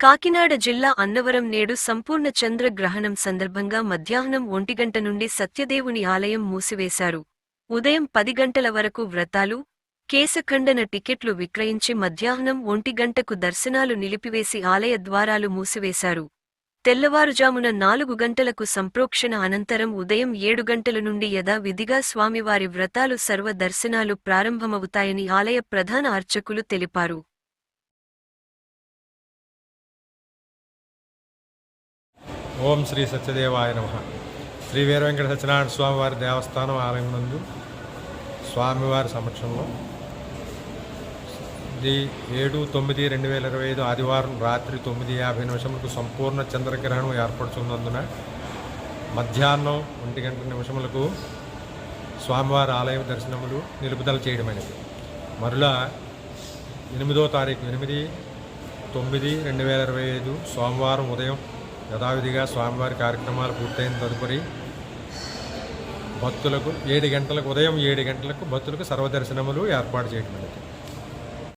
కాకినాడ జిల్లా అన్నవరం నేడు సంపూర్ణ చంద్ర గ్రహణం సందర్భంగా మధ్యాహ్నం ఒంటిగంట నుండి సత్యదేవుని ఆలయం మూసివేశారు. ఉదయం పది గంటల వరకు వ్రతాలు కేశఖండన టికెట్లు విక్రయించి మధ్యాహ్నం ఒంటి గంటకు దర్శనాలు నిలిపివేసి ఆలయ ద్వారాలు మూసివేశారు. తెల్లవారుజామున నాలుగు గంటలకు సంప్రోక్షణ అనంతరం ఉదయం ఏడు గంటల నుండి యథావిధిగా స్వామివారి వ్రతాలు సర్వ దర్శనాలు ప్రారంభమవుతాయని ఆలయ ప్రధాన అర్చకులు తెలిపారు. ఓం శ్రీ సత్యదేవాయ నమ. శ్రీ వీరవెంకట సత్యనారాయణ స్వామివారి దేవస్థానం ఆలయం నందు స్వామివారి సమక్షంలో ఇది ఏడు తొమ్మిది రెండు వేల ఇరవై ఐదు ఆదివారం రాత్రి తొమ్మిది యాభై నిమిషములకు సంపూర్ణ చంద్రగ్రహణం ఏర్పడుతున్నందున మధ్యాహ్నం ఒంటి గంట నిమిషములకు స్వామివారి ఆలయ దర్శనములు నిలుపుదల చేయడమైనది. మరలా ఎనిమిదో తారీఖు ఎనిమిది తొమ్మిది రెండు వేల ఇరవై ఐదు సోమవారం ఉదయం యథావిధిగా స్వామివారి కార్యక్రమాలు పూర్తయిన తదుపరి భక్తులకు ఏడు గంటలకు ఉదయం ఏడు గంటలకు భక్తులకు సర్వదర్శనములు ఏర్పాటు చేయడం అనేది.